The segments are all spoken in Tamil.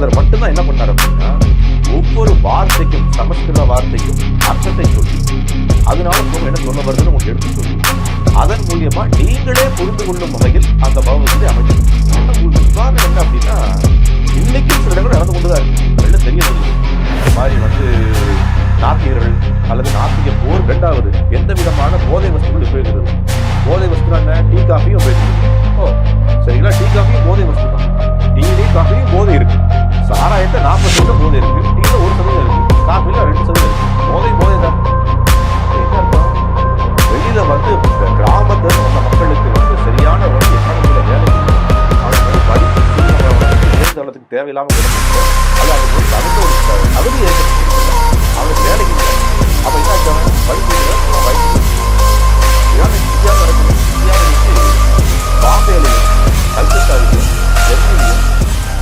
பிரபுபாதர் மட்டும்தான் என்ன பண்ணார் அப்படின்னா ஒவ்வொரு வார்த்தைக்கும் சமஸ்கிருத வார்த்தைக்கும் அர்த்தத்தை சொல்லி அதனால ஸ்லோகம் என்ன சொல்ல வருதுன்னு உங்களுக்கு எடுத்து சொல்லி அதன் மூலியமா நீங்களே புரிந்து கொள்ளும் வகையில் அந்த பகவத்தை அமைச்சிருக்கு. ஒரு உதாரணம் என்ன அப்படின்னா இன்னைக்கு சில இடங்கள் நடந்து கொண்டுதான் இருக்கு. வெளில தெரியவில்லை இந்த மாதிரி வந்து நாத்திகர்கள் அல்லது நாத்திக போர் ரெண்டாவது எந்த விதமான போதை வஸ்துகள் உபயோகிக்கிறது போதை வஸ்து என்ன? டீ காஃபியும் உபயோகிக்கிறது ஓ சரிங்களா? டீ காஃபியும் போதை வஸ்து தான் டீலையும் காஃபியும் போதை இருக்கு. சாராயத்தை நாற்பது சதவீதம் போதை இருக்கு. டீல ஒரு சதவீதம் இருக்கு. காஃபில ரெண்டு சதவீதம் இருக்கு. போதை போதை தான் வெளியில வந்து கிராமத்தில் கிராமத்துல வந்த மக்களுக்கு வந்து சரியான வழி எக்கானமியில வேலை இல்லை. அவங்க படிப்பு இயந்திரத்துக்கு வந்து தேவையில்லாம கிடக்கு அது அவங்க வந்து அடுத்த ஒரு தகுதி ஏற்படுத்தி அவங்க வேலைக்கு இல்லை. அப்ப என்ன படிப்பு இல்லை, இந்தியாவில் நடக்குது இந்தியாவில் வச்சு பாம்பேலையும் கல்கத்தாவிலையும் டெல்லியிலையும்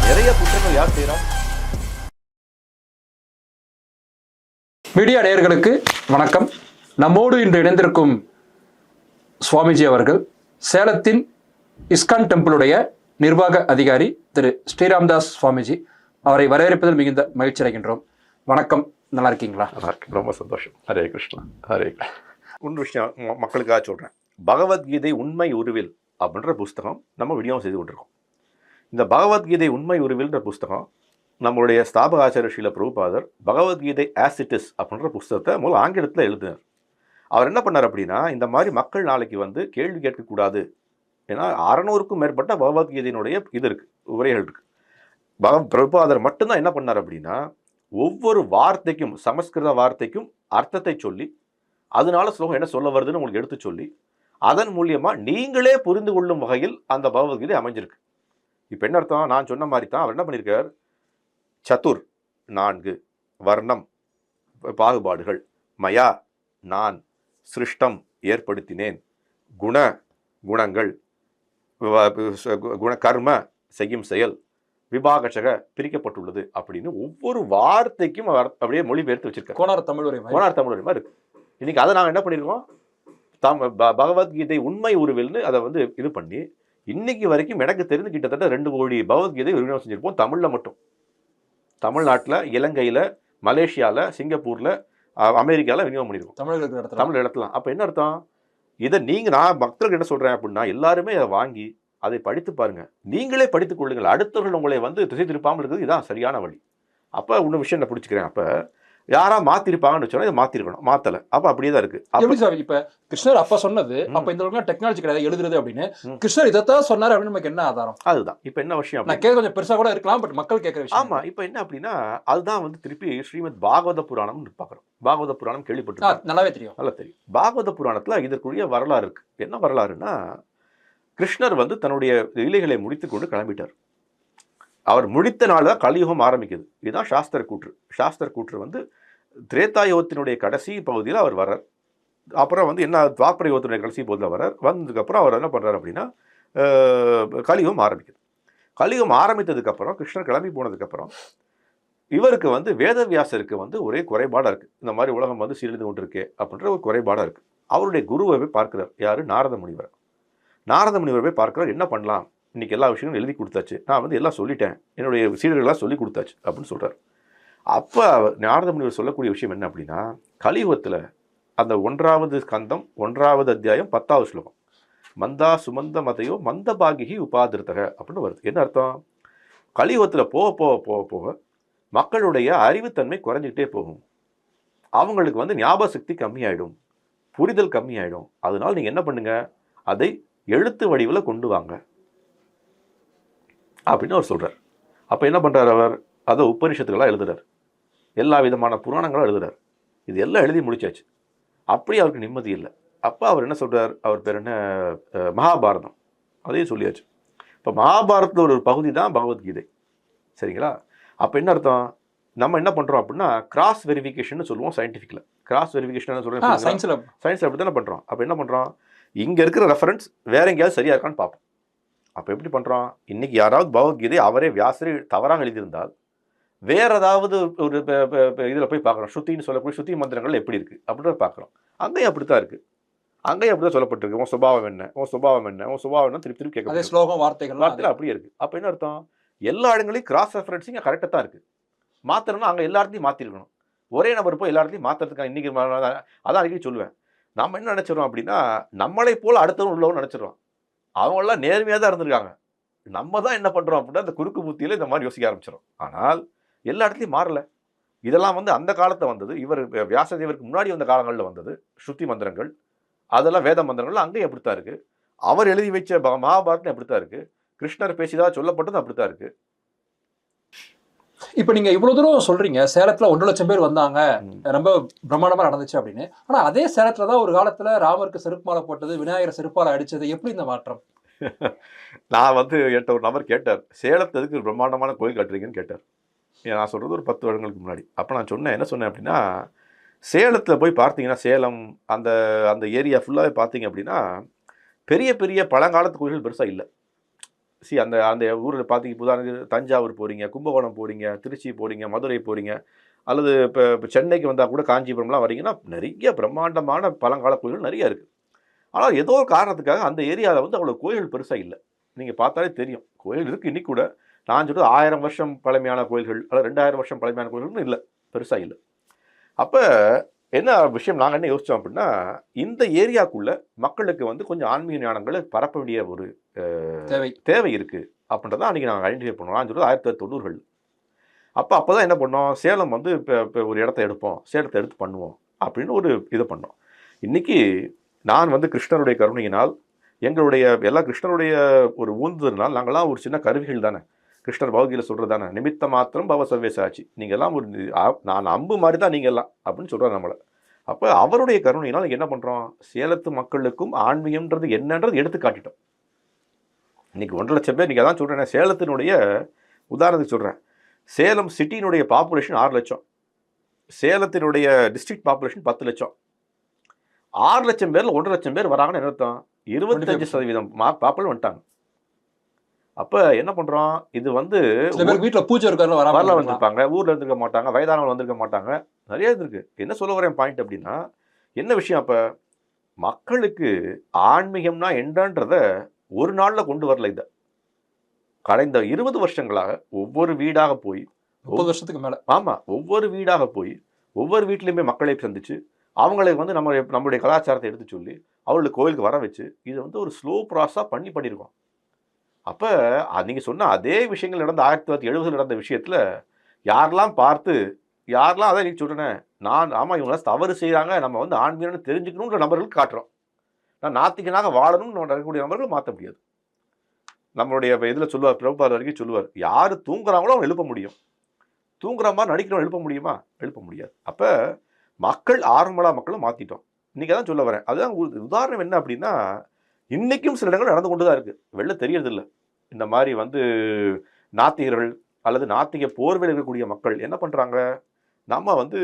நிறைய குற்றங்கள் யார் செய்யறா மீடியா நேயர்களுக்கு வணக்கம். நம்மோடு இன்று இணைந்திருக்கும் சுவாமிஜி அவர்கள் சேலத்தின் இஸ்கான் டெம்பிளுடைய நிர்வாக அதிகாரி திரு ஸ்ரீராம்தாஸ் சுவாமிஜி அவரை வரவேற்பதில் மிகுந்த மகிழ்ச்சி அடைகின்றோம். வணக்கம். நல்லா இருக்கீங்களா? நல்லா இருக்கு ரொம்ப சந்தோஷம். ஹரே கிருஷ்ணா. ஹரே கிருஷ்ணா. ஒன்று விஷயம் மக்களுக்காக சொல்கிறேன் பகவத்கீதை உண்மை உருவில் அப்படின்ற புஸ்தகம் நம்ம விநியோகம் செய்து கொண்டிருக்கோம். இந்த பகவத்கீதை உண்மை உருவில்ன்ற புஸ்தகம் நம்மளுடைய ஸ்தாபக ஆச்சாரிய ஸ்ரீல பிரபுபாதர் பகவத்கீதை ஆசிட்டிஸ் அப்படின்ற புஸ்தகத்தை முதல் ஆங்கிலத்தில் எழுதினார். அவர் என்ன பண்ணார் அப்படின்னா இந்த மாதிரி மக்கள் நாளைக்கு வந்து கேள்வி கேட்கக்கூடாது ஏன்னா அறநூறுக்கும் மேற்பட்ட பகவத்கீதையினுடைய இது இருக்குது உரைகள் இருக்குது பக பிரபுபாதர் மட்டும்தான் என்ன பண்ணார் அப்படின்னா ஒவ்வொரு வார்த்தைக்கும் சமஸ்கிருத வார்த்தைக்கும் அர்த்தத்தை சொல்லி அதனால ஸ்லோகம் என்ன சொல்ல வருதுன்னு உங்களுக்கு எடுத்து சொல்லி அதன் மூலியமாக நீங்களே புரிந்து கொள்ளும் வகையில் அந்த பகவத்கீதை அமைஞ்சிருக்கு. இப்போ என்ன அர்த்தம்? நான் சொன்ன மாதிரி தான் அவர் என்ன பண்ணியிருக்கார் சதுர் நான்கு. வர்ணம் பாகுபாடுகள். மயா நான். சிருஷ்டம் ஏற்படுத்தினேன். குண குணங்கள். குண கர்ம செய்யும் செயல். விபாகசக பிரிக்கப்பட்டுள்ளது அப்படின்னு ஒவ்வொரு வார்த்தைக்கும் அவர் அப்படியே மொழிபெயர்த்து வச்சிருக்காரு. கோனார் தமிழ் உரை மாதிரி. கோனார் தமிழ் மாதிரி இருக்கு. இன்னைக்கு அதை நாங்கள் என்ன பண்ணியிருக்கோம் தம் பகவத்கீதை உண்மை உருவில்னு அதை வந்து இது பண்ணி இன்னைக்கு வரைக்கும் எனக்கு தெரிந்து கிட்டத்தட்ட ரெண்டு கோடி பகவத்கீதை விநியோகம் செஞ்சிருப்போம். தமிழில் மட்டும். தமிழ்நாட்டில் இலங்கையில் மலேசியாவில் சிங்கப்பூரில் அமெரிக்காவில் விநியோகம் பண்ணியிருக்கோம் தமிழர்களுக்கு நடத்துறோம் தமிழ் இடத்துல அப்போ என்ன அர்த்தம்? இதை நீங்கள் நான் பக்தர்கள் என்ன சொல்கிறேன் அப்படின்னா எல்லாருமே அதை வாங்கி அதை படித்து பாருங்க. நீங்களே படித்துக் கொள்ளுங்கள். அடுத்தவர்கள் உங்களை வந்து திசை திருப்பாமல் இருக்கிறது இதான் சரியான வழி. அப்போ இன்னும் விஷயம் நான் பிடிச்சிக்கிறேன் அப்போ யாரா மாத்திருப்பாங்கன்னு சொன்னா இதை மாத்திருக்கணும். மாத்தல. அப்ப அப்படியே தான் இருக்கு எப்படி சார் இப்ப கிருஷ்ணர் அப்ப சொன்னது. அப்ப இந்த அளவுக்கு டெக்னாலஜி கிடையாது எழுதுறது அப்படின்னு. கிருஷ்ணர் இதைத்தான் சொன்னாரு அப்படின்னு நமக்கு என்ன ஆதாரம்? அதுதான். இப்ப என்ன விஷயம் நான் கேட்க கொஞ்சம் பெருசா கூட இருக்கலாம் பட் மக்கள் கேட்கற விஷயம். ஆமா. இப்ப என்ன அப்படின்னா அதுதான் வந்து திருப்பி ஸ்ரீமத் பாகவத புராணம்னு பாக்குறோம் பாகவத புராணம் கேள்விப்பட்டிருக்கோம். நல்லாவே தெரியும். நல்லா தெரியும். பாகவத புராணத்துல இதற்குரிய வரலாறு இருக்கு. என்ன வரலாறுனா கிருஷ்ணர் வந்து தன்னுடைய லீலைகளை முடித்துக் கொண்டு கிளம்பிட்டார். அவர் முடித்த நாள் தான் கலியுகம் ஆரம்பிக்குது. இதுதான் சாஸ்திர கூற்று. சாஸ்திர கூற்று வந்து திரேதாயுகத்தினுடைய கடைசி பகுதியில் அவர் வர்றார். அப்புறம் வந்து என்ன துவாப்பர யுகத்தினுடைய கடைசி பகுதியில் வர்றார். வந்ததுக்கப்புறம் அவர் என்ன பண்ணுறாரு அப்படின்னா கலியுகம் ஆரம்பிக்குது. கலியுகம் ஆரம்பித்ததுக்கப்புறம் கிருஷ்ணர் கிளம்பி போனதுக்கப்புறம் இவருக்கு வந்து வேதவியாசருக்கு வந்து ஒரே குறைபாடாக இருக்குது இந்த மாதிரி உலகம் வந்து சீரழிந்து கொண்டிருக்கே அப்படின்ற ஒரு குறைபாடாக இருக்குது அவருடைய குருவை போய் பார்க்கிறார். யார்? நாரத முனிவர். நாரத முனிவர் போய் பார்க்கிறார். என்ன பண்ணலாம்? இன்னைக்கு எல்லா விஷயங்களும் எழுதி கொடுத்தாச்சு. நான் வந்து எல்லாம் சொல்லிட்டேன். என்னுடைய சீடர்களாக சொல்லி கொடுத்தாச்சு அப்படின்னு சொல்கிறார் அப்போ நாரத முனிவர் சொல்லக்கூடிய விஷயம் என்ன அப்படின்னா கலியுகத்தில் அந்த ஒன்றாவது ஸ்கந்தம் ஒன்றாவது அத்தியாயம் பத்தாவது ஸ்லோகம். மந்தா சுமந்த மதையோ மந்த பாகிகி உபாதிருத்தக அப்படின்னு வருது. என்ன அர்த்தம்? கலியுகத்தில் போக போக போக போக மக்களுடைய அறிவுத்தன்மை குறைஞ்சிக்கிட்டே போகும். அவங்களுக்கு வந்து ஞாபக சக்தி கம்மியாயிடும். புரிதல் கம்மியாயிடும். அதனால் நீங்கள் என்ன பண்ணுங்கள் அதை எழுத்து வடிவில் கொண்டு வாங்க. அப்படின்னு அவர் சொல்றார். அப்போ என்ன பண்றார் அவர்? அதை உபனிஷத்துக்களாக எழுதுறார். எல்லா விதமான புராணங்களும் எழுதுறார். இது எல்லாம் எழுதி முடிச்சாச்சு. அப்படி அவருக்கு நிம்மதி இல்லை. அப்போ அவர் என்ன சொல்றார்? அவர் பேர் என்ன? மகாபாரதம். அதையும் சொல்லியாச்சு. இப்போ மகாபாரதத்தில் ஒரு பகுதி தான் பகவத்கீதை. சரிங்களா? அப்போ என்ன அர்த்தம்? நம்ம என்ன பண்ணுறோம் அப்படின்னா கிராஸ் வெரிஃபிகேஷன் சொல்லுவோம் சயின்டிஃபிக்கில் கிராஸ் வெரிஃபிகேஷன் சொல்கிறேன் சயின்ஸ்ல சயின்ஸ் அப்படி தானே பண்ணுறோம் அப்போ என்ன பண்ணுறோம் இங்கே இருக்கிற ரெஃபரன்ஸ் வேற எங்கேயாவது சரியா இருக்கான்னு பார்ப்போம். அப்போ எப்படி பண்ணுறோம் இன்னைக்கு யாராவது பகவத்கீதை அவரே வியாசரே தவறாக எழுதியிருந்தால் வேற ஏதாவது ஒரு இதில் போய் பார்க்குறோம் ஸ்ருதின்னு சொல்லக்கூடிய ஸ்ருதி மந்திரங்கள் எப்படி இருக்குது அப்படின்றத பார்க்குறோம் அங்கேயும் அப்படி தான் இருக்குது அங்கேயும் அப்படி தான் சொல்லப்பட்டிருக்கு. உன் சுபாவம் என்ன? உன் சுபாவம் என்ன? உன் சுபாவம் என்ன? திருப்பி திருப்பி கேட்க ஸ்லோகம் வார்த்தைகள் வார்த்தையில் அப்படியே இருக்குது அப்போ என்ன அர்த்தம்? எல்லா இடங்களையும் கிராஸ் ரெஃபரன்சிங் கரெக்டாக தான் இருக்குது மாற்றணும்னா அங்கே எல்லா இடத்தையும் மாற்றிருக்கணும் ஒரே நபர் போய் எல்லா இடத்தையும் மாற்றுறதுக்கு இன்றைக்கி அதான் அடிக்கடி சொல்லுவேன். நம்ம என்ன நினச்சிடறோம் அப்படின்னா நம்மளை போல் அடுத்தவன் உள்ளவன் நினச்சிடுறோம் அவங்களாம் நேர்மையாக தான் இருந்திருக்காங்க. நம்ம தான் என்ன பண்ணுறோம் அப்படின்னா அந்த குறுக்கு புத்தியில் இந்த மாதிரி யோசிக்க ஆரம்பிச்சிடும் ஆனால் எல்லா இடத்துலையும் மாறலை. இதெல்லாம் வந்து அந்த காலத்தை வந்தது. இவர் வியாசதேவருக்கு முன்னாடி வந்த காலங்களில் வந்தது. ஸ்ருதி மந்திரங்கள். அதெல்லாம் வேத மந்திரங்கள் அங்கேயும் அப்படித்தான் இருக்குது அவர் எழுதி வச்ச ப- மகாபாரதம் அப்படித்தான் இருக்குது கிருஷ்ணர் பேசியதா சொல்லப்பட்டது அப்படித்தான் இருக்குது இப்ப நீங்க இவ்வளவு தூரம் சொல்றீங்க சேலத்துல ஒன்றரை லட்சம் பேர் வந்தாங்க. ரொம்ப பிரம்மாண்டமா நடந்துச்சு அப்படின்னு. ஆனா அதே சேலத்துல தான் ஒரு காலத்துல ராமருக்கு செருப்பு மாலை போட்டது விநாயகர் செருப்பால அடிச்சது எப்படி இந்த மாற்றம்? நான் வந்து என்கிட்ட ஒரு நபர் கேட்டார் சேலத்து எதுக்கு பிரம்மாண்டமான கோயில் கட்டுறீங்கன்னு கேட்டார். நான் சொல்கிறது ஒரு பத்து வருடங்களுக்கு முன்னாடி. அப்போ நான் சொன்னேன் என்ன சொன்னேன் அப்படின்னா சேலத்தில் போய் பார்த்தீங்கன்னா சேலம் அந்த அந்த ஏரியா ஃபுல்லாகவே பார்த்தீங்க அப்படின்னா பெரிய பெரிய பழங்காலத்து கோயில்கள் பெருசாக இல்லை. சி அந்த அந்த ஊரில் பார்த்திங்க உதாரணத்துக்கு தஞ்சாவூர் போகிறீங்க கும்பகோணம் போகிறீங்க திருச்சி போகிறீங்க மதுரை போகிறீங்க அல்லது இப்போ இப்போ சென்னைக்கு வந்தால் கூட காஞ்சிபுரம்லாம் வரீங்கன்னா நிறைய பிரம்மாண்டமான பழங்கால கோயில்கள் நிறைய இருக்குது ஆனால் ஏதோ ஒரு காரணத்துக்காக அந்த ஏரியாவில் வந்து அவ்வளோ கோயில்கள் பெருசாக இல்லை. நீங்கள் பார்த்தாலே தெரியும். கோயில் இருக்குது இன்னைக்கு கூட. நான் சொல்கிறது ஆயிரம் வருஷம் பழமையான கோயில்கள் அல்லது ரெண்டாயிரம் வருஷம் பழமையான கோயில்கள்னு இல்லை. பெருசாக இல்லை. அப்போ என்ன விஷயம்? நாங்கள் என்ன யோசித்தோம் அப்படின்னா இந்த ஏரியாக்குள்ள மக்களுக்கு வந்து கொஞ்சம் ஆன்மீக ஞானங்களை பரப்ப வேண்டிய ஒரு தேவை. தேவை இருக்குது அப்படின்றத அன்றைக்கி நாங்கள் ஐடென்டிஃபை பண்ணோம். நான் சொல்கிறது ஆயிரத்தி தொள்ளாயிரத்தி தொண்ணூறுகள். அப்போ அப்போ தான் என்ன பண்ணோம்? சேலம் வந்து இப்போ இப்போ ஒரு இடத்த எடுப்போம். சேலத்தை எடுத்து பண்ணுவோம் அப்படின்னு ஒரு இதை பண்ணோம். இன்றைக்கி நான் வந்து கிருஷ்ணருடைய கருணையினால் எங்களுடைய எல்லா கிருஷ்ணருடைய ஒரு ஊந்துதல்னால் நாங்களாம் ஒரு சின்ன கருவிகள் தானே. கிருஷ்ணர் பௌகியில் சொல்கிறது தானே நிமித்த மாத்திரம் பவ சர்வேசாச்சு நீங்கள் எல்லாம் ஒரு நான் அம்பு மாதிரி தான் நீங்கள் எல்லாம் அப்படின்னு சொல்கிறார் நம்மளை. அப்போ அவருடைய கருணையினால் என்ன பண்ணுறோம் சேலத்து மக்களுக்கும் ஆன்மீகம்ன்றது என்னன்றது எடுத்து காட்டிட்டோம். இன்னைக்கு ஒன்றரை லட்சம் பேர் நீங்கள் அதான் சொல்கிறேன் சேலத்தினுடைய உதாரணத்துக்கு சொல்கிறேன் சேலம் சிட்டியினுடைய பாப்புலேஷன் ஆறு லட்சம். சேலத்தினுடைய டிஸ்ட்ரிக்ட் பாப்புலேஷன் பத்து லட்சம். ஆறு லட்சம் பேர்ல ஒன்றரை லட்சம் பேர் வராங்கன்னு என்ன அர்த்தம்? இருபத்தஞ்சு சதவீதம் பாப்புலர் வந்துட்டாங்க. அப்ப என்ன பண்றோம்? இது வந்து வீட்டுல பூஜை இருக்காருல வரல வராம வந்திருப்பாங்க. ஊர்ல இருந்திருக்க மாட்டாங்க. வயதானவங்க வந்திருக்க மாட்டாங்க. நிறைய இருக்கு. என்ன சொல்ல வரேன் பாயிண்ட் அப்படின்னா என்ன விஷயம் அப்ப? மக்களுக்கு ஆன்மீகம்னா என்னன்றத ஒரு நாள்ல கொண்டு வரல இத. கடந்த இருபது வருஷங்களாக ஒவ்வொரு வீடாக போய் முப்பது வருஷத்துக்கு மேல. ஆமா. ஒவ்வொரு வீடாக போய் ஒவ்வொரு வீட்லையுமே மக்களை சந்திச்சு அவங்களை வந்து நம்ம நம்மளுடைய கலாச்சாரத்தை எடுத்து சொல்லி அவங்களுக்கு கோயிலுக்கு வர வச்சு இது வந்து ஒரு ஸ்லோ ப்ராசஸாக பண்ணி பண்ணியிருக்கோம். அப்போ நீங்கள் சொன்ன அதே விஷயங்கள் நடந்த ஆயிரத்தி தொள்ளாயிரத்தி எழுபதில் நடந்த விஷயத்தில் யாரெல்லாம் பார்த்து யாரெல்லாம் அதான் நீ சொல்கிறேன் நான் ஆமாம் இவங்க தவறு செய்கிறாங்க நம்ம வந்து ஆன்மீகம்னு தெரிஞ்சுக்கணுன்ற நபர்களுக்கு காட்டுறோம். நான் நாத்திகனாக வாழணும்னு நடக்கக்கூடிய நபர்கள் மாற்ற முடியாது. நம்மளுடைய இதில் சொல்லுவார் பிரபுபார் வரைக்கும் சொல்லுவார் யார் தூங்குறாங்களோ அவங்க எழுப்ப முடியும். தூங்குற மாதிரி நடிக்கிறவன் எழுப்ப முடியுமா? எழுப்ப முடியாது. அப்போ மக்கள் ஆரம்பலா மக்களை மாற்றிட்டோம் இன்றைக்கி தான் சொல்ல வரேன். அதுதான் உதாரணம் என்ன அப்படின்னா இன்றைக்கும் சில இடங்கள் நடந்து கொண்டு தான் இருக்குது வெளில தெரியறதில்ல. இந்த மாதிரி வந்து நாத்திகர்கள் அல்லது நாத்திக போர்வையில் இருக்கக்கூடிய மக்கள் என்ன பண்ணுறாங்க நம்ம வந்து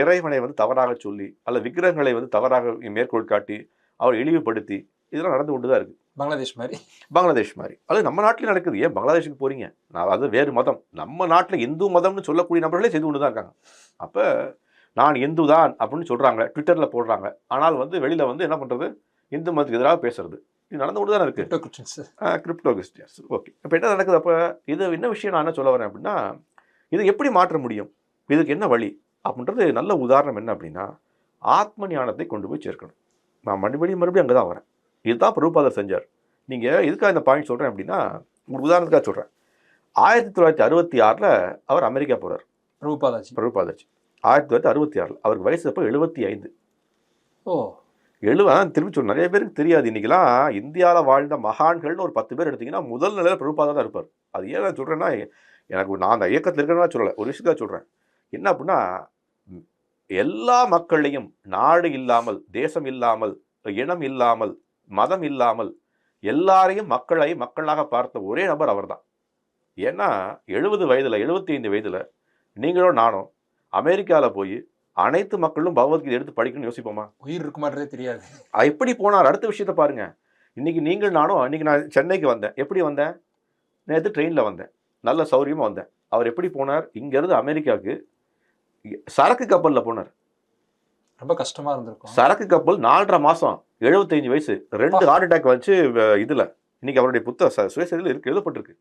இறைவனை வந்து தவறாக சொல்லி அல்லது விக்கிரகங்களை வந்து தவறாக மேற்கோள் காட்டி அவரை இழிவுபடுத்தி இதெல்லாம் நடந்து கொண்டு தான் இருக்குது பங்களாதேஷ் மாதிரி. பங்களாதேஷ் மாதிரி. அது நம்ம நாட்டில் நடக்குது. ஏன் பங்களாதேஷுக்கு போறீங்க? நான் அது வேறு மதம். நம்ம நாட்டில் இந்து மதம்னு சொல்லக்கூடிய நபர்களே செய்து கொண்டு தான் இருக்காங்க. அப்போ நான் இந்து தான் அப்படின்னு சொல்கிறாங்க ட்விட்டரில் போடுறாங்க. ஆனால் வந்து வெளியில் வந்து என்ன பண்ணுறது இந்து மதத்துக்கு எதிராக பேசுறது. இது நடந்து கொண்டு தான் இருக்குது crypto Christians crypto Christians okay இப்போ என்ன நடக்குது அப்போ? இது என்ன விஷயம் நான் என்ன சொல்ல வரேன் அப்படின்னா இது எப்படி மாற்ற முடியும்? இதுக்கு என்ன வழி? அப்படின்றது நல்ல உதாரணம் என்ன அப்படின்னா ஆத்ம ஞானத்தை கொண்டு போய் சேர்க்கணும். நான் மறுபடியும் மறுபடியும் அங்கே தான் வரேன். இதுதான் பிரபுபாதர் செஞ்சார். நீங்கள் எதுக்காக இந்த பாயிண்ட் சொல்கிறேன் அப்படின்னா ஒரு உதாரணத்துக்காக சொல்கிறேன் ஆயிரத்தி தொள்ளாயிரத்தி அறுபத்தி ஆறில் அவர் அமெரிக்கா போகிறார் பிரபுபாதாஜி. பிரபுபாதர்ஜி ஆயிரத்தி தொள்ளாயிரத்தி அறுபத்தி ஆறில். அவருக்கு வயசு அப்போ எழுபத்தி ஐந்து. ஓ. எழுவ திரும்பி சொல்லு நிறைய பேருக்கு தெரியாது. இன்றைக்கெலாம் இந்தியாவில் வாழ்ந்த மகான்கள்னு ஒரு பத்து பேர் எடுத்தீங்கன்னா முதல் நிலையில் பிரபுபாதா தான் இருப்பார். அது ஏன் நான் சொல்கிறேன்னா எனக்கு நான் அந்த இயக்கத்தில் இருக்கிறேன்னா சொல்லலை. ஒரு விஷயத்தான் சொல்கிறேன் என்ன அப்படின்னா எல்லா மக்களையும் நாடு இல்லாமல் தேசம் இல்லாமல் இனம் இல்லாமல் மதம் இல்லாமல் எல்லாரையும் மக்களை மக்களாக பார்த்த ஒரே நபர் அவர்தான். ஏன்னா எழுபது வயதில் எழுபத்தி ஐந்து வயதில் நீங்களும் நானும் அமெரிக்காவில் போய் அனைத்து மக்களும் பகவத்கீதை எடுத்து படிக்கணும்னு யோசிப்போமா? உயிர் இருக்குமான்றதே தெரியாது. எப்படி போனார்? அடுத்த விஷயத்தை பாருங்க. இன்னைக்கு நீங்கள் நானும் இன்னைக்கு நான் சென்னைக்கு வந்தேன். எப்படி வந்தேன்? நேற்று ட்ரெயினில் வந்தேன். நல்ல சௌரியமாக வந்தேன். அவர் எப்படி போனார்? இங்கேருந்து அமெரிக்காவுக்கு சரக்கு கப்பலில் போனார். ரொம்ப கஷ்டமா இருந்திருக்கும். சரக்கு கப்பல் நாலரை மாதம் எழுபத்தஞ்சு வயசு ரெண்டு ஹார்ட் அட்டாக் வச்சு இதில். இன்னைக்கு அவருடைய புத்த ச- சுயசரிதையில் இருக்கு எழுதப்பட்டிருக்கு.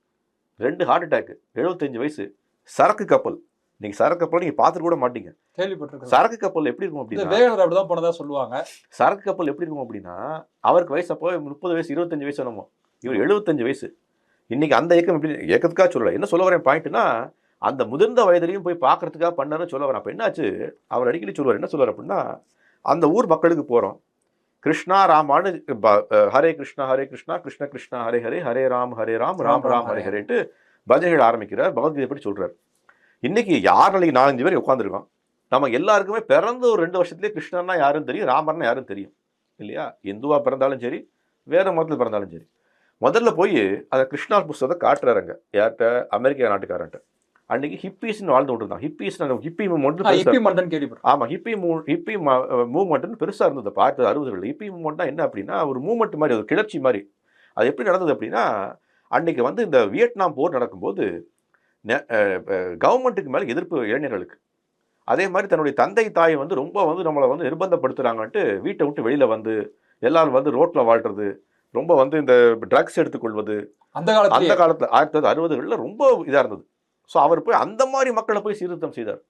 ரெண்டு ஹார்ட் அட்டாக் எழுபத்தஞ்சு வயசு சரக்கு கப்பல். நீங்க சரக்கு கப்பல் நீங்க பார்த்துட்டு கூட மாட்டீங்க. கேள்விப்பட்டிருக்கேன் சரக்கு கப்பல் எப்படி இருக்கும் அப்படின்னா வேகனர் அப்படிதான் போனதா சொல்லுவாங்க. சரக்கு கப்பல் எப்படி இருக்கும் அப்படின்னா அவருக்கு வயசு அப்போ முப்பது வயசு இருபத்தஞ்சு வயசு என்னமோ. இவர் எழுபத்தஞ்சு வயசு. இன்னைக்கு அந்த இயக்கம் எப்படி இயக்கத்துக்காக சொல்லல. என்ன சொல்ல வரேன் பாயிண்ட்னா அந்த முதிர்ந்த வயதிலையும் போய் பார்க்கறதுக்காக பண்ணாருன்னு சொல்ல வரேன். அப்போ என்னாச்சு? அவர் அடிக்கடி சொல்லுவார். என்ன சொல்லுவார் அப்படின்னா அந்த ஊர் மக்களுக்கு போகிறோம் கிருஷ்ணா அஹ் ஹரே கிருஷ்ணா ஹரே கிருஷ்ணா கிருஷ்ண கிருஷ்ணா ஹரே ஹரே ஹரே ராம் ஹரே ராம் ராம் ராம் ஹரே ஹரேன்ட்டு பஜனைகள் ஆரம்பிக்கிறார். பகவத்கீதை படி சொல்றார். இன்னைக்கு யார் நாளைக்கு நாலஞ்சு பேர் உட்காந்துருக்கோம் நம்ம எல்லாருக்குமே பிறந்து ஒரு ரெண்டு வருஷத்துலேயே கிருஷ்ணன்னா யாரும் தெரியும் ராமர்னா யாரும் தெரியும். இல்லையா? இந்துவா பிறந்தாலும் சரி வேற மதத்தில் பிறந்தாலும் சரி. முதல்ல போய் அந்த கிருஷ்ணா புஸ்தகத்தை காட்டுறாருங்க. யார்கிட்ட? அமெரிக்கா நாட்டுக்காரன்ட்ட அன்னைக்கு ஹிப்பீஸ்னு வாழ்ந்து விட்டுருந்தான் ஹிப்பீஸ் ஹிப்பி மூமெண்ட் இப்பி மண்டன் கேள்விப்பட்டிருக்கேன் ஆமா ஹிப்பி மூ ஹிப்பி மூவ்மெண்ட்னு பெருசா இருந்தது. பார்த்து அறுபதுகளில் ஹிப்பி மூவ்மெண்ட்னா என்ன அப்படின்னா ஒரு மூவ்மெண்ட் மாதிரி ஒரு கிளர்ச்சி மாதிரி. அது எப்படி நடந்தது அப்படின்னா அன்னைக்கு வந்து இந்த வியட்நாம் போர் நடக்கும்போது கவர்மெண்ட்டுக்கு மேலே எதிர்ப்பு இளைஞர்களுக்கு. அதே மாதிரி தன்னுடைய தந்தை தாய் வந்து ரொம்ப வந்து நம்மளை வந்து நிர்பந்தப்படுத்துறாங்கன்ட்டு வீட்டை விட்டு வெளியில வந்து எல்லாரும் வந்து ரோட்ல வாழ்றது ரொம்ப வந்து இந்த ட்ரக்ஸ் எடுத்துக்கொள்வது. அந்த அந்த காலத்துல காலத்துல ஆயிரத்தி தொள்ளாயிரத்தி அறுபதுகளில் ரொம்ப இதா இருந்தது. ஸோ அவர் போய் அந்த மாதிரி மக்களை போய் சீர்திருத்தம் செய்தார்.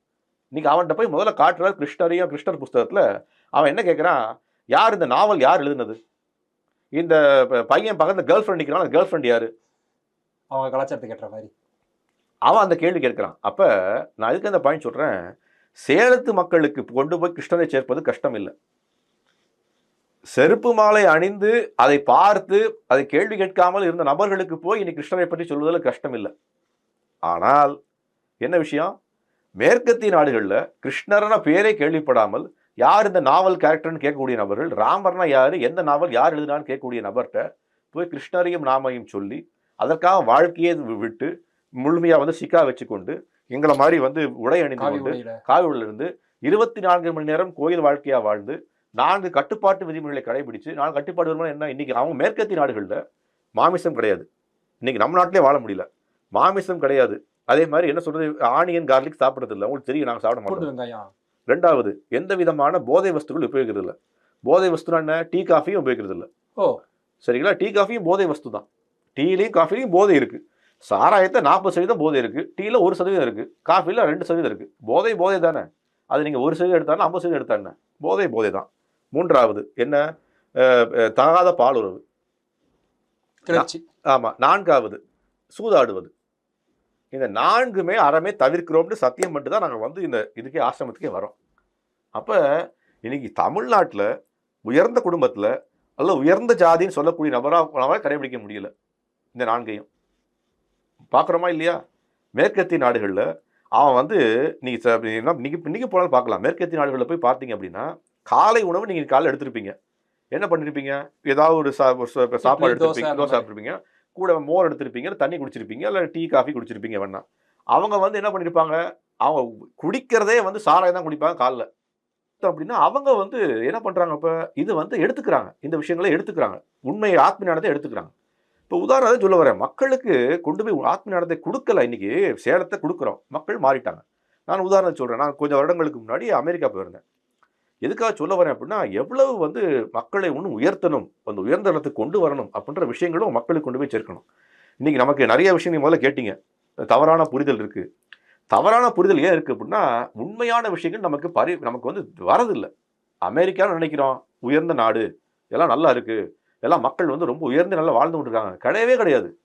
இன்னைக்கு அவன்கிட்ட போய் முதல்ல காட்டுறார் கிருஷ்ணரையும் கிருஷ்ணர் புஸ்தகத்துல அவன் என்ன கேட்குறான்? யார் இந்த நாவல் யார் எழுதுனது? இந்த பையன் பக்கத்துல கேர்ள் ஃப்ரெண்ட் நிற்கிறான் கேர்ள் ஃப்ரெண்ட் யாரு? அவங்க கலாச்சாரத்துக்கு ஏற்ற மாதிரி. அவன் அந்த கேள்வி கேட்குறான். அப்போ நான் அதுக்கு அந்த பாயிண்ட் சொல்கிறேன் சேலத்து மக்களுக்கு கொண்டு போய் கிருஷ்ணரை சேர்ப்பது கஷ்டம் இல்லை செருப்பு மாலை அணிந்து அதை பார்த்து அதை கேள்வி கேட்காமல் இருந்த நபர்களுக்கு போய் இனி கிருஷ்ணரை பற்றி சொல்வதில் கஷ்டம் இல்லை ஆனால் என்ன விஷயம்? மேற்கத்திய நாடுகளில் கிருஷ்ணர்ன பேரே கேள்விப்படாமல் யார் இந்த நாவல் கேரக்டர்னு கேட்கக்கூடிய நபர்கள் ராமர்னா யார் எந்த நாவல் யார் எழுதினான்னு கேட்கக்கூடிய நபர்கிட்ட போய் கிருஷ்ணரையும் நாமையும் சொல்லி அதற்காக வாழ்க்கையை விட்டு முழுமையா வந்து சிக்கா வச்சுக்கொண்டு எங்களை மாதிரி வந்து உடை அணிந்து கொண்டு காவிரில இருந்து இருபத்தி நான்கு மணி நேரம் கோயில் வாழ்க்கையா வாழ்ந்து நான்கு கட்டுப்பாட்டு விதிமுறைகளை கடைபிடிச்சு நான்கு கட்டுப்பாடு விதிமுறை என்ன? இன்னைக்கு அவங்க மேற்கத்திய நாடுகளில் மாமிசம் கிடையாது. இன்னைக்கு நம்ம நாட்டிலே வாழ முடியல. மாமிசம் கிடையாது. அதே மாதிரி என்ன சொல்றது? ஆனியன் கார்லிக் சாப்பிடுறது இல்லை. உங்களுக்கு தெரியும் நாங்கள் சாப்பிட மாட்டோம். ரெண்டாவது எந்த விதமான போதை வஸ்துகள் உபயோகிக்கிறது இல்லை. போதை வஸ்துனா என்ன? டீ காஃபியும் உபயோகிக்கிறது இல்லை. ஓ. சரிங்களா? டீ காஃபியும் போதை வஸ்து தான் டீலையும் காஃபிலையும் போதை இருக்கு. சாராயத்தை நாற்பது சதவீதம் போதை இருக்கு. டீல ஒரு சதவீதம் இருக்கு. காஃபில ரெண்டு சதவீதம் இருக்கு. போதை போதை தானே. அது நீங்க ஒரு சதவீதம் எடுத்தாலும் ஐம்பது சதவீதம் எடுத்தா என்ன? போதை போதை தான். மூன்றாவது என்ன? தகாத பாலுறவு கிளர்ச்சி. ஆமா. நான்காவது சூதாடுவது. இந்த நான்குமே அறமே தவிர்க்கிறோம்னு சத்தியம் பண்ணிட்டு தான் நாங்கள் வந்து இந்த இதுக்கே ஆசிரமத்துக்கே வரோம் அப்போ இன்னைக்கு தமிழ்நாட்டில் உயர்ந்த குடும்பத்தில் அல்ல உயர்ந்த ஜாதின்னு சொல்லக்கூடிய நபராக நம்மளால் கடைபிடிக்க முடியல. இந்த நான்கையும். பார்க்குறோமா இல்லையா? மேற்கத்திய நாடுகளில் அவன் வந்து நீங்கள் இன்னைக்கு இன்னைக்கு போனாலும் பார்க்கலாம். மேற்கத்திய நாடுகளில் போய் பார்த்தீங்க அப்படின்னா காலை உணவு நீங்கள் காலைல எடுத்திருப்பீங்க. என்ன பண்ணிருப்பீங்க? ஏதாவது ஒரு சா சாப்பாடு எடுத்திருப்பீங்க தோசை. சாப்பிட்ருப்பீங்க கூட மோர் எடுத்திருப்பீங்க தண்ணி குடிச்சிருப்பீங்க இல்லை டீ காஃபி குடிச்சிருப்பீங்க வேணா. அவங்க வந்து என்ன பண்ணிருப்பாங்க? அவங்க குடிக்கிறதே வந்து சாராயம் தான் குடிப்பாங்க காலைல. அப்படின்னா அவங்க வந்து என்ன பண்றாங்க இப்ப? இது வந்து எடுத்துக்கிறாங்க. இந்த விஷயங்களை எடுத்துக்கிறாங்க. உண்மை ஆத்ம ஞானத்தை எடுத்துக்கிறாங்க. இப்போ உதாரணத்தை சொல்ல வரேன். மக்களுக்கு கொண்டு போய் ஆத்ம நடத்தை கொடுக்கல இன்னைக்கு. சேலத்தை கொடுக்குறோம். மக்கள் மாறிட்டாங்க. நான் உதாரணம் சொல்கிறேன் நான் கொஞ்சம் வருடங்களுக்கு முன்னாடி அமெரிக்கா போயிருந்தேன். எதுக்காக சொல்ல வரேன் அப்படின்னா எவ்வளவு வந்து மக்களை இன்னும் உயர்த்தணும் அந்த உயர்ந்த இடத்துக்கு கொண்டு வரணும் அப்படின்ற விஷயங்களும் மக்களுக்கு கொண்டு போய் சேர்க்கணும். இன்றைக்கி நமக்கு நிறைய விஷயங்கள் முதல்ல கேட்டீங்க. தவறான புரிதல் இருக்குது தவறான புரிதல் ஏன் இருக்குது அப்படின்னா உண்மையான விஷயங்கள் நமக்கு பரி நமக்கு வந்து வரதில்லை. அமெரிக்கான்னு நினைக்கிறோம். உயர்ந்த நாடு. எல்லாம் நல்லா இருக்குது எல்லாம் மக்கள் வந்து ரொம்ப உயர்ந்து நல்லா வாழ்ந்து கொண்டிருக்காங்க. கிடையவே கிடையாது.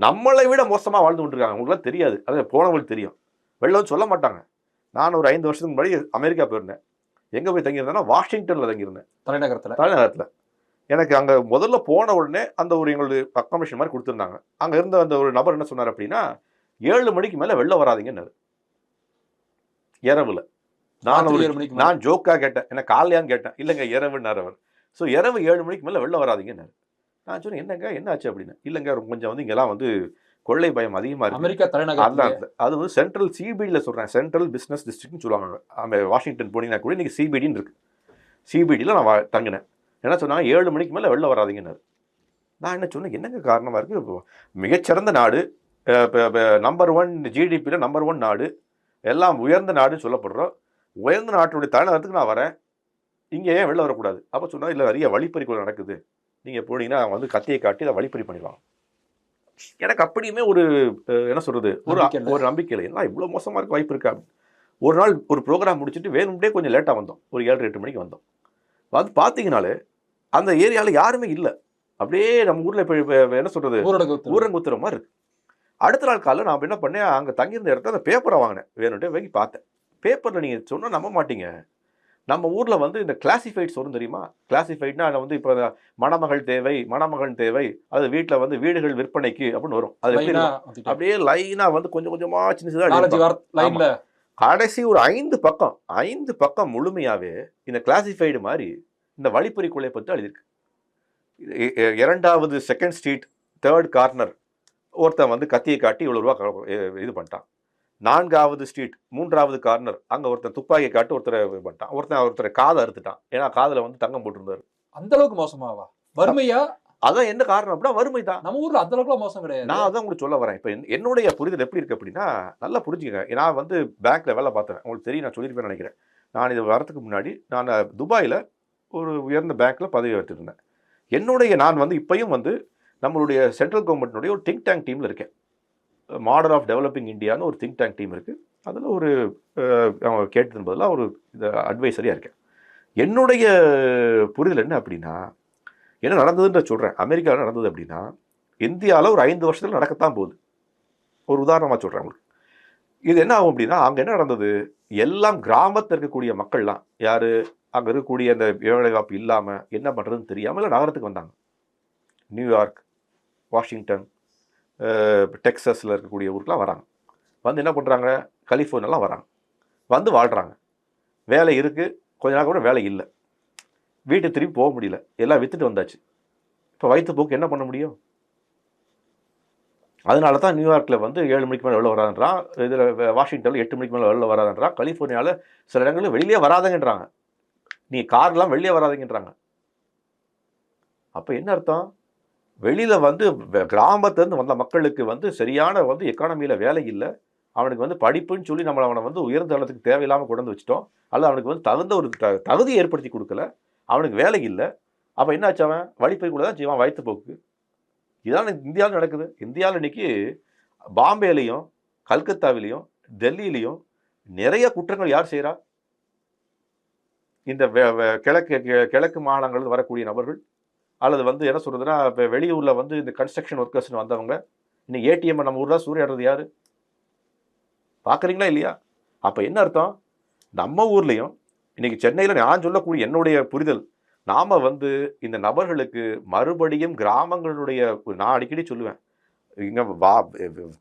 நம்மளை விட மோசமா வாழ்ந்து கொண்டிருக்காங்க. உங்களுக்குலாம் தெரியாது. அது போனவங்களுக்கு தெரியும். வெளில வந்து சொல்ல மாட்டாங்க. நான் ஒரு ஐந்து வருஷத்துக்கு முன்னாடி அமெரிக்கா போயிருந்தேன். எங்க போய் தங்கியிருந்தேன்னா வாஷிங்டன்ல தங்கியிருந்தேன். தலைநகரத்துல. தலைநகரத்தில். எனக்கு அங்கே முதல்ல போன உடனே அந்த ஒரு எங்களுடைய அக்காமடேஷன் மாதிரி கொடுத்துருந்தாங்க. அங்கே இருந்த அந்த ஒரு நபர் என்ன சொன்னார் அப்படின்னா ஏழு மணிக்கு மேலே வெளில வராதீங்கன்னாரு. இரவுல. நான் ஒரு ஏழு மணிக்கு. நான் ஜோக்காக கேட்டேன். என்ன காலையான்னு கேட்டேன். இல்லைங்க இரவுன்னார் அவர். ஸோ இரவு ஏழு மணிக்கு மேலே வெளில வராதீங்கன்னாரு நான் சொன்னேன் என்னங்க என்ன ஆச்சு அப்படின்னு. இல்லைங்க ரொம்ப கொஞ்சம் வந்து இங்கெல்லாம் வந்து கொள்ளை பயம் அதிகமாக இருக்கு. அமெரிக்கா அதான் அது வந்து சென்ட்ரல் சிபிடியில் சொல்கிறேன் சென்ட்ரல் பிஸ்னஸ் டிஸ்ட்ரிக்ட்னு சொல்லுவாங்க. அங்கே வாஷிங்டன் போனீங்கன்னா கூட இன்றைக்கி சிபிடின்னு இருக்கு. சிபிடியில் நான் வா- தங்கினேன். என்ன சொன்னாங்க ஏழு மணிக்கு மேலே வெளில வராதீங்கன்னாரு நான் என்ன சொன்னேன் என்னங்க காரணமாக இருக்குது மிகச்சிறந்த நாடு நம்பர் ஒன் ஜிடிபியில் நம்பர் ஒன் நாடு எல்லாம் உயர்ந்த நாடுன்னு சொல்லப்படுறோம். உயர்ந்த நாட்டுடைய தலைநகரத்துக்கு நான் வரேன். இங்கே ஏன் வெளில வரக்கூடாது. அப்போ சொன்னால் இல்லை நிறைய வழிப்பறிக்குள்ள நடக்குது. நீங்கள் போனீங்கன்னா வந்து கத்தியை காட்டி அதை வழிப்பறி பண்ணிடுவாங்க எனக்கு அப்படியுமே ஒரு என்ன சொல்றது? ஒரு. ஒரு நம்பிக்கை இல்லை. என்ன இவ்வளோ மோசமாக இருக்க வாய்ப்பு இருக்கா? ஒரு நாள் ஒரு ப்ரோக்ராம் முடிச்சுட்டு வேணும்ட்டே கொஞ்சம் லேட்டாக வந்தோம். ஒரு ஏழு எட்டு மணிக்கு வந்தோம். வந்து பார்த்தீங்கனாலே அந்த ஏரியாவில் யாருமே இல்லை. அப்படியே நம்ம ஊரில் இப்போ என்ன சொல்றது? ஊரடங்கு உத்தரவு. மாதிரி இருக்கு. அடுத்த நாள் காலையில் நான் என்ன பண்ணேன்? அங்கே தங்கியிருந்த இடத்துல அந்த பேப்பரை வாங்கினேன். வேணும்ட்டு வாங்கி பார்த்தேன். பேப்பரில் நீங்கள் சொன்னால் நம்ப மாட்டீங்க. நம்ம ஊரில் வந்து இந்த கிளாசிஃபைட்ஸ் வரும் தெரியுமா? கிளாசிஃபைட்னா அதில் வந்து இப்போ மணமகள் தேவை மணமகன் தேவை அது வீட்டில் வந்து வீடுகள் விற்பனைக்கு அப்படின்னு வரும். அது எப்படி. அப்படியே லைனாக வந்து கொஞ்சம் கொஞ்சமாக சின்ன கடைசி ஒரு ஐந்து பக்கம் ஐந்து பக்கம் முழுமையாவே இந்த கிளாசிஃபைடு மாதிரி இந்த வழிப்பறி கொலை பற்றி எழுதியிருக்கு. இரண்டாவது செகண்ட் ஸ்ட்ரீட் தேர்ட் கார்னர் ஒருத்தன் வந்து கத்தியை காட்டி இவ்வளோ ரூபா இது பண்ணிட்டான். நான்காவது ஸ்ட்ரீட் மூன்றாவது கார்னர் அங்கே ஒருத்தன் துப்பாக்கியை காட்டி ஒருத்தரை பண்ணிட்டான் ஒருத்தன் ஒருத்தரை காதை அறுத்துட்டான். ஏன்னா காதில் வந்து தங்கம் போட்டிருந்தாரு. அந்த அளவுக்கு மோசமாவா? வறுமையா? அதான் என்ன காரணம் அப்படின்னா வறுமை தான் நம்ம ஊர்ல அந்த அளவுக்கு மோசம் கிடையாது. நான் அதான் உங்களுக்கு சொல்ல வரேன். இப்போ என்னுடைய புரிதல் எப்படி இருக்கு அப்படின்னா நல்லா புரிஞ்சுக்கங்க. நான் வந்து பேங்க்ல வேலை பார்த்தேன். உங்களுக்கு தெரியும் நான் சொல்லியிருப்பேன்னு நினைக்கிறேன். நான் இது வரதுக்கு முன்னாடி நான் துபாயில் ஒரு உயர்ந்த பேங்க்ல பதவி எடுத்திருந்தேன் என்னுடைய நான் வந்து இப்பயும் வந்து நம்மளுடைய சென்ட்ரல் கவர்மெண்ட்டினுடைய ஒரு திங்க் டேங்க் டீமில் இருக்கேன். மாடல் ஆஃப் டெவலப்பிங் இந்தியான்னு ஒரு திங்க் டேங்க் டீம் இருக்குது அதில் ஒரு அவங்க கேட்டதன் பதிலாக ஒரு இந்த அட்வைசரியாக இருக்கேன். என்னுடைய புரிதல் என்ன அப்படின்னா என்ன நடந்ததுன்ற சொல்கிறேன் அமெரிக்காவில் நடந்தது அப்படின்னா இந்தியாவில் ஒரு ஐந்து வருஷத்தில் நடக்கத்தான் போகுது. ஒரு உதாரணமாக சொல்கிறேன் உங்களுக்கு. இது என்ன ஆகும் அப்படின்னா அங்கே என்ன நடந்தது? எல்லாம் கிராமத்தில் இருக்கக்கூடிய மக்கள்லாம் யார்? அங்கே இருக்கக்கூடிய அந்த வேலைவாய்ப்பு இல்லாமல் என்ன பண்ணுறதுன்னு தெரியாமல் நகரத்துக்கு வந்தாங்க. நியூயார்க் வாஷிங்டன் டெக்ஸஸில் இருக்கக்கூடிய ஊருக்குலாம் வராங்க. வந்து என்ன பண்ணுறாங்க கலிஃபோர்னியெலாம் வராங்க. வந்து வாழ்கிறாங்க வேலை இருக்குது கொஞ்ச நாள் கூட வேலை இல்லை. வீட்டை திரும்பி போக முடியல. எல்லாம் விற்றுட்டு வந்தாச்சு. இப்போ வயிற்றுப்போக்கு என்ன பண்ண முடியும்? அதனால தான் நியூயார்க்கில் வந்து ஏழு மணிக்கு மேலே வெளில வராதுன்றான் இதில் வாஷிங்டனில் எட்டு மணிக்கு மேலே வெளில வராதுன்றான் கலிஃபோர்னியாவில் சில இடங்களில் வெளியே வராதங்கன்றாங்க. நீ கார்லாம் வெளியே வராதுங்கன்றாங்க. அப்போ என்ன அர்த்தம்? வெளியில் வந்து கிராமத்துலேருந்து வந்த மக்களுக்கு வந்து சரியான வந்து எக்கானமியில் வேலை இல்லை. அவனுக்கு வந்து படிப்புன்னு சொல்லி நம்மளை அவனை வந்து உயர்ந்த தளத்துக்கு தேவையில்லாமல் கொண்டு வந்து வச்சிட்டோம். அல்ல அவனுக்கு வந்து தகுந்த ஒரு த தகுதியை ஏற்படுத்தி கொடுக்கல. அவனுக்கு வேலை இல்லை. அப்போ என்னாச்சு அவன்? வழிப்பறிக்குள்ள தான் செய்வான் வயிற்றுப்போக்கு இதான் இந்தியாவில் நடக்குது. இந்தியாவில் இன்னைக்கு பாம்பேலையும் கல்கத்தாவிலையும் டெல்லியிலையும் நிறைய குற்றங்கள் யார் செய்கிறா இந்த கிழக்கு கிழக்கு மாகாணங்கள் வரக்கூடிய நபர்கள். அல்லது வந்து என்ன சொல்கிறதுனா இப்போ வெளியூரில் வந்து இந்த கன்ஸ்ட்ரக்ஷன் ஒர்க்கர்ஸ்னு வந்தவங்க இன்னைக்கு ஏடிஎம் நம்ம ஊரில் சூறையாடுறது யார்? பார்க்குறீங்களா இல்லையா? அப்போ என்ன அர்த்தம்? நம்ம ஊர்லேயும் இன்றைக்கி சென்னையில் நான் சொல்லக்கூடிய என்னுடைய புரிதல் நாம் வந்து இந்த நபர்களுக்கு மறுபடியும் கிராமங்களுடைய நான் அடிக்கடி சொல்லுவேன் இங்கே வா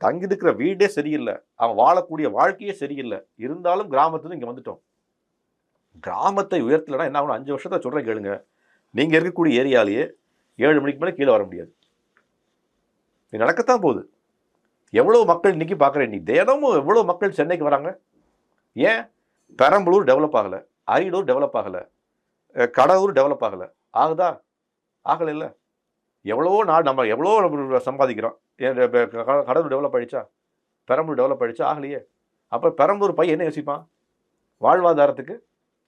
தங்கியிருக்கிற வீடே சரியில்லை அவன் வாழக்கூடிய வாழ்க்கையே சரியில்லை இருந்தாலும் கிராமத்துலேருந்து இங்கே வந்துட்டோம். கிராமத்தை உயர்த்தலைன்னா என்ன ஆகணும் அஞ்சு வருஷத்தை சொல்கிறேன் கேளுங்க. நீங்கள் இருக்கக்கூடிய ஏரியாலேயே ஏழு மணிக்கு மேலே கீழே வர முடியாது. இது நடக்கத்தான் போகுது. எவ்வளோ மக்கள் இன்றைக்கி பார்க்குறேன் நீ தினமும் எவ்வளோ மக்கள் சென்னைக்கு வராங்க? ஏன்? பெரம்பலூர் டெவலப் ஆகலை அரியலூர் டெவலப் ஆகலை கடலூர் டெவலப் ஆகலை. ஆகுதா? ஆகலை இல்லை. எவ்வளவோ நாள் நம்ம எவ்வளோ நம்ம சம்பாதிக்கிறோம். கடலூர் டெவலப் ஆகிடுச்சா பெரம்பலூர் டெவலப் ஆகிடுச்சா ஆகலையே. அப்போ பெரம்பலூர் பையன் என்ன யோசிப்பான்? வாழ்வாதாரத்துக்கு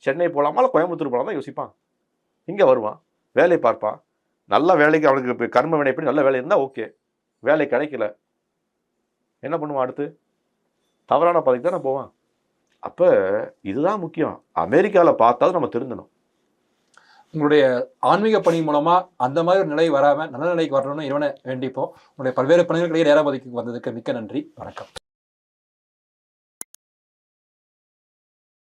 சென்னை போகலாமா இல்லை கோயம்புத்தூர் போகலாம் தான் யோசிப்பான்? இங்கே வருவான் வேலை பார்ப்பான். நல்ல வேலைக்கு அவனுக்கு இப்போ கர்ம வினைப்படி நல்ல வேலை இருந்தால் ஓகே. வேலை கிடைக்கல. என்ன பண்ணுவான் அடுத்து? தவறான பாதைக்கு தானே போவான். அப்போ இதுதான் முக்கியம். அமெரிக்காவில் பார்த்தாலும் நம்ம திருந்தணும். உங்களுடைய ஆன்மீக பணி மூலமாக அந்த மாதிரி ஒரு நிலை வராமல் நல்ல நிலைக்கு வரணும்னு இறைவனை வேண்டிப்போம். உங்களுடைய பல்வேறு பணிகளுக்கிடையே நேரம் ஒதுக்கி வந்ததுக்கு மிக்க நன்றி. வணக்கம்.